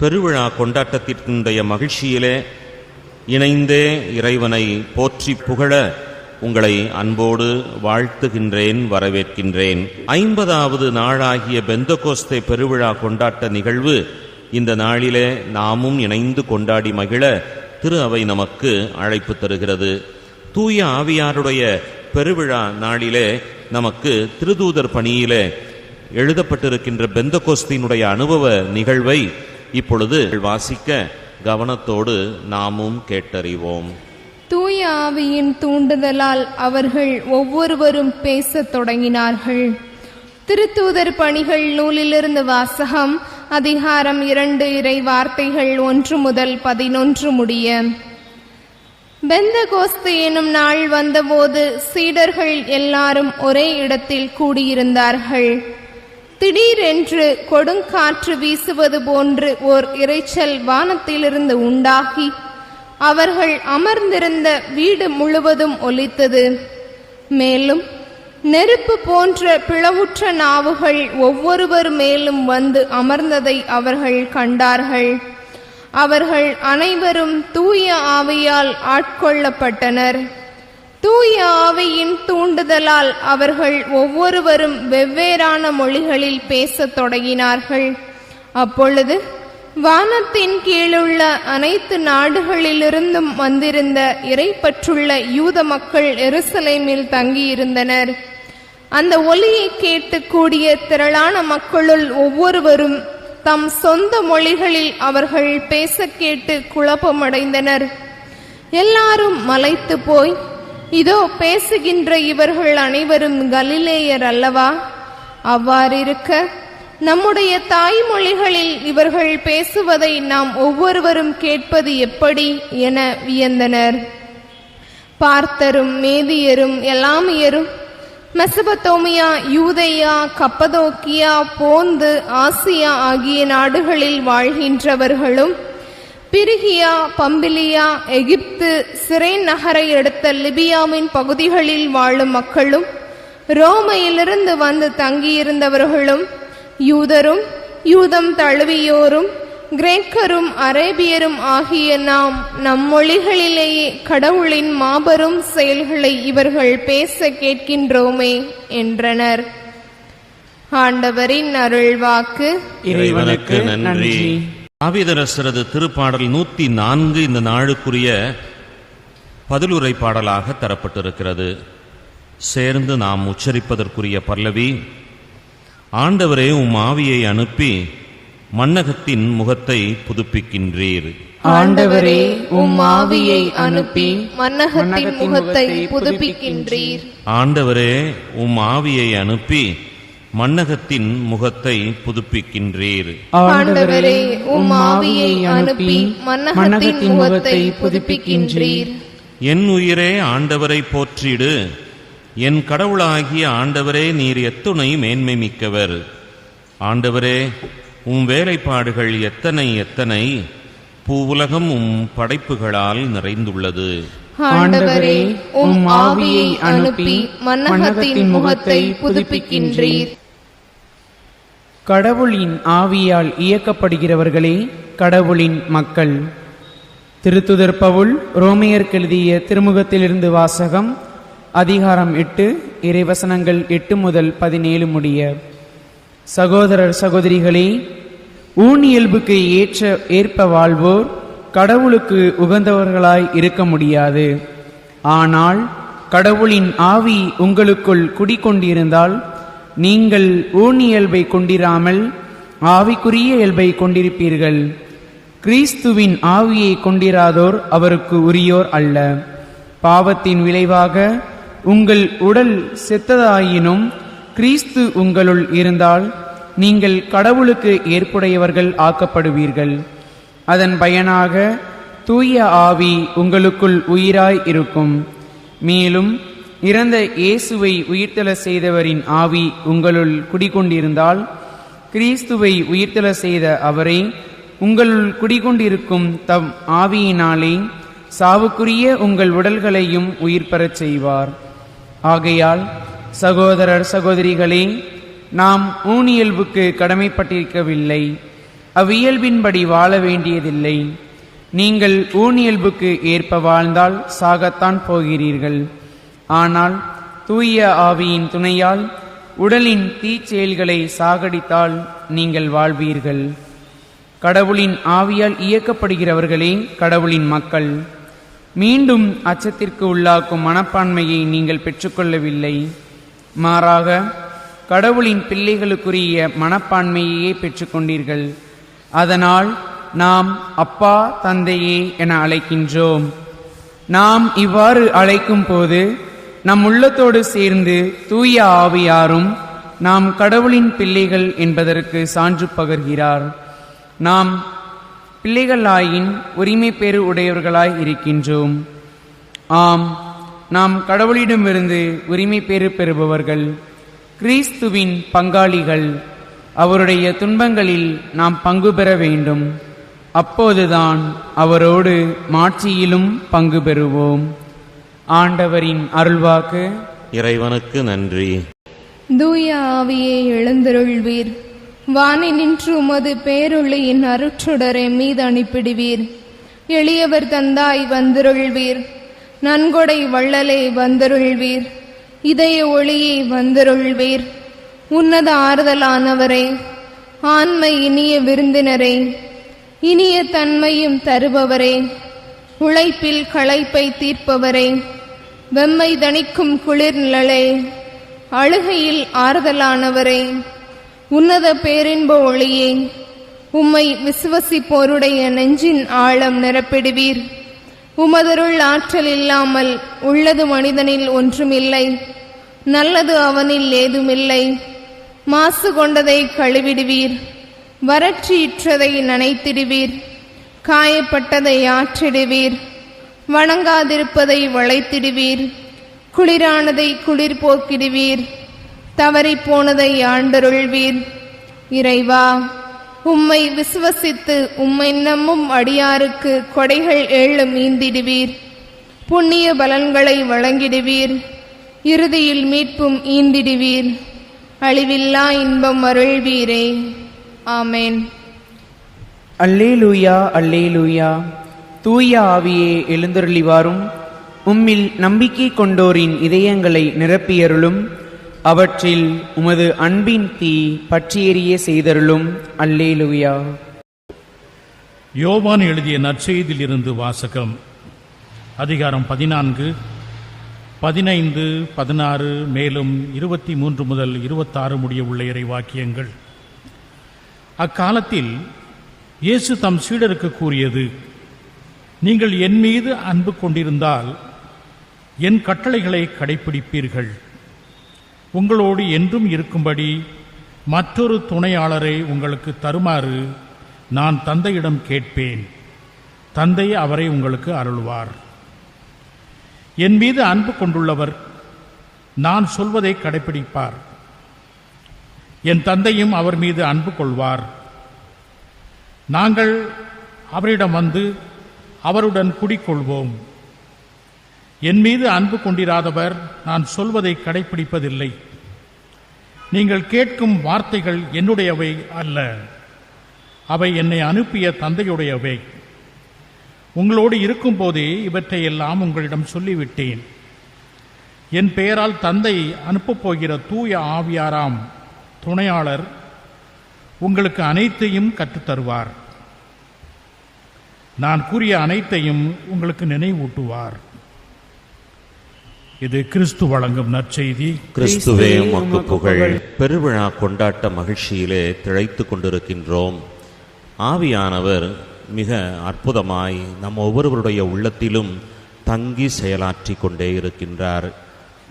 பெருவிழா கொண்டாட்டத்தினுடைய மகிழ்ச்சியிலே இணைந்தே இறைவனை போற்றி புகழ உங்களை அன்போடு வாழ்த்துகின்றேன் வரவேற்கின்றேன். ஐம்பதாவது நாளாகிய பெந்தகோஸ்தே பெருவிழா கொண்டாட்ட நிகழ்வு இந்த நாளிலே நாமும் இணைந்து கொண்டாடி மகிழ திரு அவை நமக்கு அழைப்பு தருகிறது. தூய ஆவியாருடைய பெருவிழா நாளிலே நமக்கு திருதூதர் பணியிலே எழுதப்பட்டிருக்கின்ற பெந்தகோஸ்தினுடைய அனுபவ நிகழ்வை இப்பொழுது வாசிக்க கவனத்தோடு நாமும் கேட்டறிவோம். தூய ஆவியின் தூண்டுதலால் அவர்கள் ஒவ்வொருவரும் பேசத் தொடங்கினார்கள். திருத்தூதர் பணிகள் நூலிலிருந்து வாசகம் அதிகாரம் இரண்டு இறை வார்த்தைகள் ஒன்று முதல் பதினொன்று முடிய. பெந்தகோஸ்து எனும் நாள் வந்தபோது சீடர்கள் எல்லாரும் ஒரே இடத்தில் கூடியிருந்தார்கள். திடீரென்று கொடுங்காற்று வீசுவது போன்று ஓர் இரைச்சல் வானத்திலிருந்து உண்டாகி அவர்கள் அமர்ந்திருந்த வீடு முழுவதும் ஒலித்தது. மேலும் நெருப்பு போன்ற பிளவுற்ற நாவுகள் ஒவ்வொருவர் மேலும் வந்து அமர்ந்ததை அவர்கள் கண்டார்கள். அவர்கள் அனைவரும் தூய ஆவியால் ஆட்கொள்ளப்பட்டனர். தூய ஆவியின் தூண்டுதலால் அவர்கள் ஒவ்வொருவரும் வெவ்வேறான மொழிகளில் பேசத் தொடங்கினார்கள். அப்பொழுது வானத்தின் கீழுள்ள அனைத்து நாடுகளிலிருந்தும் வந்திருந்த இறைப்பற்றுள்ள யூத மக்கள் எருசலேமில் தங்கியிருந்தனர். அந்த ஒலியை கேட்டு கூடிய திரளான மக்களுள் ஒவ்வொருவரும் தம் சொந்த மொழிகளில் அவர்கள் பேச கேட்டு குழப்பமடைந்தனர். எல்லாரும் மலைத்து போய் இதோ பேசுகின்ற இவர்கள் அனைவரும் கலிலேயர் அல்லவா? அவ்வாறிருக்க நம்முடைய தாய்மொழிகளில் இவர்கள் பேசுவதை நாம் ஒவ்வொருவரும் கேட்பது எப்படி என வியந்தனர். பார்த்தரும் மேதியரும் எலாமியரும் மெசபத்தோமியா யூதையா கப்பதோக்கியா போந்து ஆசியா ஆகிய நாடுகளில் வாழ்கின்றவர்களும் பிரிகியா பம்பிலியா எகிப்து சிரேன் நகரை அடுத்த லிபியாவின் பகுதிகளில் வாழும் மக்களும் ரோமையிலிருந்து வந்து தங்கியிருந்தவர்களும் யூதரும் யூதம் தழுவியோரும் கிரேக்கரும் அரேபியரும் ஆகிய நாம் நம் மொழிகளிலேயே கடவுளின் மாபெரும் செயல்களை இவர்கள் பேச கேட்கின்றோமே என்றனர். ஆண்டவரின் அருள்வாக்கு. இறைவனுக்கு நன்றி. ஆவிதரசரது திருப்பாடல் நூத்தி நான்கு இந்த நாளுக்குரிய பதிலுரை பாடலாக தரப்பட்டிருக்கிறது. சேர்ந்து நாம் உச்சரிப்பதற்குரிய பல்லவி ஆண்டவரே உம் ஆவியை அனுப்பி மன்னகத்தின் முகத்தை புதுப்பிக்கின்றீர். ஆண்டவரே உம் ஆவியை அனுப்பி மன்னகத்தின் முகத்தை புதுப்பிக்கின்றீர். ஆண்டவரே உம் ஆவியை அனுப்பி மன்னகத்தின் முகத்தை புதுப்பிக்கின்றீர். ஆண்டவரே உம் ஆவியை அனுப்பி மன்னகத்தின் முகத்தை புதுப்பிக்கின்றீர். என் உயிரே ஆண்டவரை போற்றிடு. என் கடவுளாகிய ஆண்டவரே நீர் எத்துணை மேன்மை மிக்கவர் ஆண்டவரே உம் வேலைப்பாடுகள் எத்தனை எத்தனை பூவுலகம் உம் படைப்புகளால் நிறைந்துள்ளது. ஆண்டவரே உம் ஆவியை அனுப்பி மன்னகத்தின் முகத்தை புதுப்பிக்கின்றீர். கடவுளின் ஆவியால் இயக்கப்படுகிறவர்களே கடவுளின் மக்கள். திருத்துதர் பவுல் ரோமையருக்கு எழுதிய திருமுகத்திலிருந்து வாசகம் அதிகாரம் எட்டு இறைவசனங்கள் எட்டு முதல் பதினேழு முடிய. சகோதரர் சகோதரிகளே ஊனியல்புக்கு ஏற்ற ஏற்ப வாழ்வோர் கடவுளுக்கு உகந்தவர்களாய் இருக்க முடியாது. ஆனால் கடவுளின் ஆவி உங்களுக்குள் குடிக்கொண்டிருந்தால் நீங்கள் ஊனியல்பை கொண்டிராமல் ஆவிக்குரிய இயல்பை கொண்டிருப்பீர்கள். கிறிஸ்துவின் ஆவியை கொண்டிராதோர் அவருக்கு உரியோர் அல்ல. பாவத்தின் விளைவாக உங்கள் உடல் செத்ததாயினும் கிறிஸ்து உங்களுள் இருந்தால் நீங்கள் கடவுளுக்கு ஏற்புடையவர்கள் ஆக்கப்படுவீர்கள். அதன் பயனாக தூய ஆவி உங்களுக்குள் உயிராய் இருக்கும். மேலும் இறந்த இயேசுவை உயிர்த்தல செய்தவரின் ஆவி உங்களுள் குடிகொண்டிருந்தால் கிறிஸ்துவை உயிர்த்தல செய்த அவரை உங்களுள் குடிகொண்டிருக்கும் தம் ஆவியினாலே சாவுக்குரிய உங்கள் உடல்களையும் உயிர் பெறச் செய்வார். ஆகையால் சகோதரர் சகோதரிகளே நாம் ஊனியல்புக்கு கடமைப்பட்டிருக்கவில்லை. அவ்வியல்பின்படி வாழ வேண்டியதில்லை. நீங்கள் ஊனியல்புக்கு ஏற்ப வாழ்ந்தால் சாகத்தான் போகிறீர்கள். ஆனால் தூய ஆவியின் துணையால் உடலின் தீச்செயல்களை சாகடித்தால் நீங்கள் வாழ்வீர்கள். கடவுளின் ஆவியால் இயக்கப்படுகிறவர்களே கடவுளின் மக்கள். மீண்டும் அச்சத்திற்கு உள்ளாக்கும் மனப்பான்மையை நீங்கள் பெற்றுக்கொள்ளவில்லை. மாறாக கடவுளின் பிள்ளைகளுக்குரிய மனப்பான்மையையே பெற்றுக்கொண்டீர்கள். அதனால் நாம் அப்பா தந்தையே என அழைக்கின்றோம். நாம் இவ்வாறு அழைக்கும் போது நம் உள்ளத்தோடு சேர்ந்து தூய ஆவியாரும் நாம் கடவுளின் பிள்ளைகள் என்பதற்கு சான்று பகர்கிறார். நாம் பிள்ளைகளாயின் உரிமை பெறு உடையவர்களாய் இருக்கின்றோம். ஆம் நாம் கடவுளிடமிருந்து உரிமை பெறு பெறுபவர்கள் கிறிஸ்துவின் பங்காளிகள் அவருடைய துன்பங்களில் நாம் பங்கு பெற வேண்டும். அப்போதுதான் அவரோடு மாட்சியிலும் பங்கு பெறுவோம். ஆண்டவரின் அருள்வாக்கு. இறைவனுக்கு நன்றி. தூய ஆவியே எழுந்தருள்வீர். வானை நின்று உமது பேரொளியின் அருட்சுடரை மீது அனுப்பிடுவீர். எளியவர் தந்தாய் வந்தருள்வீர். நன்கொடை வள்ளலே வந்தருள்வீர். இதய ஒளியே வந்தருள்வீர். உன்னத ஆறுதலானவரே ஆண்மை இனிய விருந்தினரே இனிய தன்மையும் தருபவரே உழைப்பில் களைப்பை தீர்ப்பவரே வெம்மை தணிக்கும் குளிர் நிழலே அழுகையில் ஆறுதலானவரே உன்னத பேரின்ப ஒளியே உம்மை விசுவசிப்போருடைய நெஞ்சின் ஆழம் நிரப்பிடுவீர். உமதருள் ஆற்றல் இல்லாமல் உள்ளது மனிதனில் ஒன்றுமில்லை நல்லது அவனில் ஏதுமில்லை. மாசு கொண்டதை கழுவிடுவீர். வறட்சியற்றதை நனைத்திடுவீர். காயப்பட்டதை ஆற்றிடுவீர். வணங்காதிருப்பதை வளைத்திடுவீர். குளிரானதை குளிர் போக்கிடுவீர். தவறிப் போனதை ஆண்டருள்வீர். இறைவா உம்மை விசுவசித்து உம்மை நம்மும் அடியாருக்கு கொடைகள் ஏழு மீந்திடுவீர். புண்ணிய பலன்களை வழங்கிடுவீர். இறுதியில் மீட்பும் ஈந்திடுவீர் அழிவில்லா இன்பம் அருள்வீரே. ஆமேன். அல்லேலூயா அல்லேலூயா. தூய ஆவியே எழுந்தருளி வாரும் உம்மில் நம்பிக்கை கொண்டோரின் இதயங்களை நிரப்பியருளும். அவற்றில் உமது அன்பின் தீ பற்றியெறிய செய்தருளும். அல்லேலூயா. யோவான் எழுதிய நற்செய்தியிலிருந்து வாசகம் அதிகாரம் பதினான்கு பதினைந்து பதினாறு மேலும் இருபத்தி மூன்று முதல் இருபத்தாறு முடிய உள்ள இறை வாக்கியங்கள் அக்காலத்தில் இயேசு தம் சீடருக்கு கூறியது நீங்கள் என் மீது அன்பு கொண்டிருந்தால் என் கட்டளைகளை கடைப்பிடிப்பீர்கள். உங்களோடு என்றும் இருக்கும்படி மற்றொரு துணையாளரை உங்களுக்கு தருமாறு நான் தந்தையிடம் கேட்பேன். தந்தை அவரை உங்களுக்கு அருள்வார். என் மீது அன்பு கொண்டுள்ளவர். நான் சொல்வதை கடைப்பிடிப்பார். என் தந்தையும் அவர் மீது அன்பு கொள்வார். நாங்கள் அவரிடம் வந்து அவருடன் குடிக்கொள்வோம். என் மீது அன்பு கொண்டிராதவர் நான் சொல்வதை கடைப்பிடிப்பதில்லை. நீங்கள் கேட்கும் வார்த்தைகள் என்னுடையவை அல்ல. அவை என்னை அனுப்பிய தந்தையுடையவை. உங்களோடு இருக்கும்போதே இவற்றை எல்லாம் உங்களிடம் சொல்லிவிட்டேன். என் பெயரால் தந்தை அனுப்பப் போகிற தூய ஆவியாராம் துணையாளர் உங்களுக்கு அனைத்தையும் கற்றுத் தருவார் நான் கூறிய அனைத்தையும் உங்களுக்கு நினைவூட்டுவார். இது கிறிஸ்து வழங்கும் நற்செய்தி. கிறிஸ்துவே உமக்கு புகழ். பெருவிழா கொண்டாட்ட மகிழ்ச்சியிலே திளைத்துக் கொண்டிருக்கின்றோம். ஆவியானவர் மிக அற்புதமாய் நம் ஒவ்வொருவருடைய உள்ளத்திலும் தங்கி செயலாற்றி கொண்டே இருக்கின்றார்.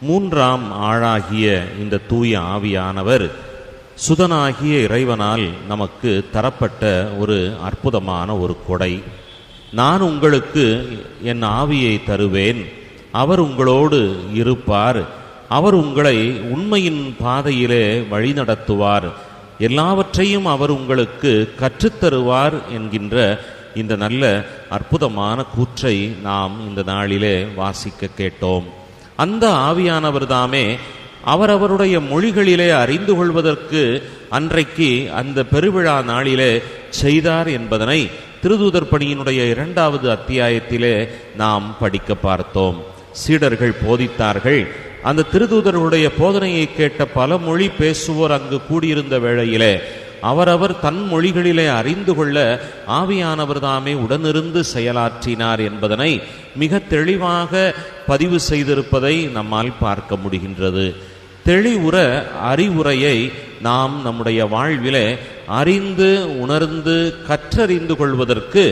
மூன்றாம் ஆளாகிய இந்த தூய ஆவியானவர் சுதனாகிய இறைவனால் நமக்கு தரப்பட்ட ஒரு அற்புதமான ஒரு கொடை. நான் உங்களுக்கு என் ஆவியை தருவேன். அவர் உங்களோடு இருப்பார். அவர் உங்களை உண்மையின் பாதையிலே வழிநடத்துவார். எல்லாவற்றையும் அவர் உங்களுக்கு கற்றுத்தருவார் என்கின்ற இந்த நல்ல அற்புதமான கூற்றை நாம் இந்த நாளிலே வாசிக்க கேட்டோம். அந்த ஆவியானவர் தாமே அவரவருடைய மொழிகளிலே அறிந்து கொள்வதற்கு அன்றைக்கு அந்த பெருவிழா நாளிலே செய்தார் என்பதனை திருதூதர் பணியினுடைய இரண்டாவது அத்தியாயத்திலே நாம் படிக்க பார்த்தோம். சீடர்கள் போதித்தார்கள் அந்த திருதூதருடைய போதனையை கேட்ட பல மொழி பேசுவோர் அங்கு கூடியிருந்த வேளையிலே அவரவர் தன் மொழிகளிலே அறிந்து கொள்ள ஆவியானவர் தாமே உடனிருந்து செயலாற்றினார் என்பதனை மிக தெளிவாக பதிவு செய்திருப்பதை நம்மால் பார்க்க முடிகின்றது. தெளிவுற அறிவுரையை நாம் நம்முடைய வாழ்விலே அறிந்து உணர்ந்து கற்றறிந்து கொள்வதற்கு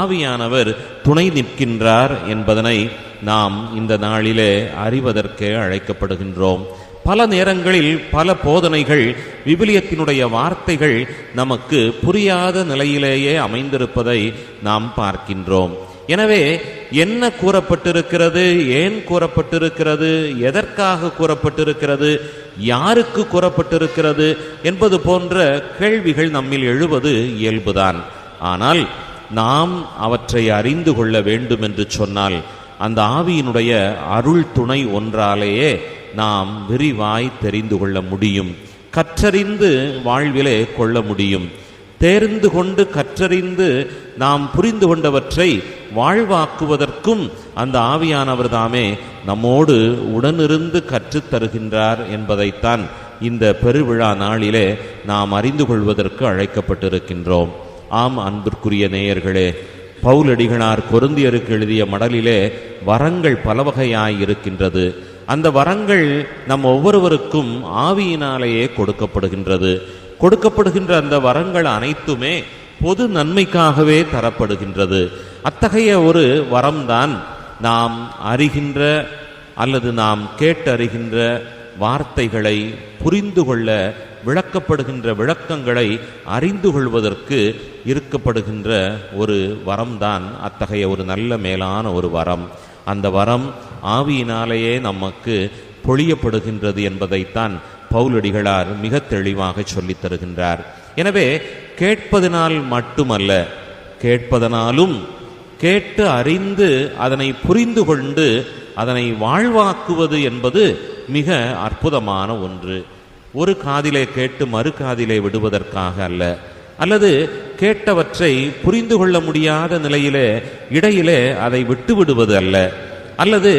ஆவியானவர் துணை நிற்கின்றார் என்பதனை நாம் இந்த நாளிலே அறிவதற்கே அழைக்கப்படுகின்றோம். பல நேரங்களில் பல போதனைகள் விபிலியத்தினுடைய வார்த்தைகள் நமக்கு புரியாத நிலையிலேயே அமைந்திருப்பதை நாம் பார்க்கின்றோம். எனவே என்ன கூறப்பட்டிருக்கிறது ஏன் கூறப்பட்டிருக்கிறது எதற்காக கூறப்பட்டிருக்கிறது யாருக்கு கூறப்பட்டிருக்கிறது என்பது போன்ற கேள்விகள் நம்மில் எழுவது இயல்புதான். ஆனால் நாம் அவற்றை அறிந்து கொள்ள வேண்டும் என்று சொன்னால் அந்த ஆவியினுடைய அருள் துணை ஒன்றாலேயே நாம் விரிவாய் தெரிந்து கொள்ள முடியும். கற்றறிந்து வாழ்விலே கொள்ள முடியும். தேர்ந்து கொண்டு கற்றறிந்து நாம் புரிந்து கொண்டவற்றை வாழ்வாக்குவதற்கும் அந்த ஆவியானவர் தாமே நம்மோடு உடனிருந்து கற்றுத் தருகின்றார் என்பதைத்தான் இந்த பெருவிழா நாளிலே நாம் அறிந்து கொள்வதற்கு அழைக்கப்பட்டிருக்கின்றோம். ஆம் அன்பிற்குரிய நேயர்களே பவுலடிகளார் கொருந்தியருக்கு எழுதிய மடலிலே வரங்கள் பல வகையாயிருக்கின்றது அந்த வரங்கள் நம் ஒவ்வொருவருக்கும் ஆவியினாலேயே கொடுக்கப்படுகின்றது. கொடுக்கப்படுகின்ற அந்த வரங்கள் அனைத்துமே பொது நன்மைக்காகவே தரப்படுகின்றது. அத்தகைய ஒரு வரம்தான் நாம் அறிகின்ற அல்லது நாம் கேட்டறிகின்ற வார்த்தைகளை புரிந்து கொள்ள விளக்கப்படுகின்ற விளக்கங்களை அறிந்து கொள்வதற்கு இருக்கப்படுகின்ற ஒரு வரம்தான் அத்தகைய ஒரு நல்ல மேலான ஒரு வரம். அந்த வரம் ஆவியினாலேயே நமக்கு பொழியப்படுகின்றது என்பதைத்தான் பவுலடிகளார் மிக தெளிவாக சொல்லித் தருகின்றார். எனவே கேட்பதனால் மட்டுமல்ல கேட்பதனாலும் கேட்டு அறிந்து அதனை புரிந்து கொண்டு அதனை வாழ்வாக்குவது என்பது மிக அற்புதமான ஒன்று. ஒரு காதிலே கேட்டு மறு காதிலே விடுவதற்காக அல்ல. அல்லது கேட்டவற்றை புரிந்து கொள்ள முடியாத நிலையிலே இடையிலே அதை விட்டு விடுவது அல்ல. அல்லது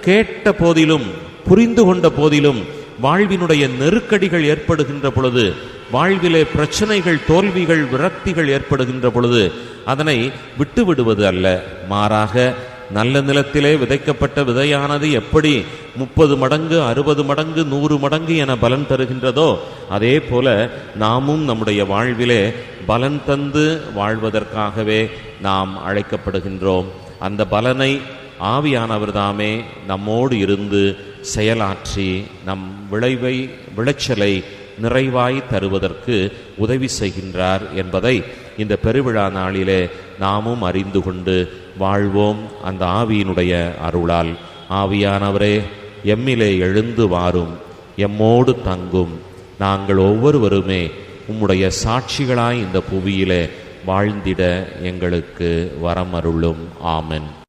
கேட்ட போதிலும் புரிந்து கொண்ட போதிலும் வாழ்வினுடைய நெருக்கடிகள் ஏற்படுகின்ற பொழுது வாழ்விலே பிரச்சனைகள் தோல்விகள் விரக்திகள் ஏற்படுகின்ற பொழுது அதனை விட்டு விடுவது அல்ல. மாறாக நல்ல நிலத்திலே விதைக்கப்பட்ட விதையானது எப்படி முப்பது மடங்கு அறுபது மடங்கு நூறு மடங்கு என பலன் தருகின்றதோ அதே போல நாமும் நம்முடைய வாழ்விலே பலன் தந்து வாழ்வதற்காகவே நாம் அழைக்கப்படுகின்றோம். அந்த பலனை ஆவியானவர் தாமே நம்மோடு இருந்து செயலாற்றி நம் விளைவை விளைச்சலை நிறைவாய் தருவதற்கு உதவி செய்கின்றார் என்பதை இந்த பெருவிழா நாளிலே நாமும் அறிந்து கொண்டு வாழ்வோம் அந்த ஆவியினுடைய அருளால். ஆவியானவரே எம்மிலே எழுந்து வாரும் எம்மோடு தங்கும். நாங்கள் ஒவ்வொருவருமே உம்முடைய சாட்சிகளாய் இந்த புவியிலே வாழ்ந்திட எங்களுக்கு வரமருளும். ஆமன்.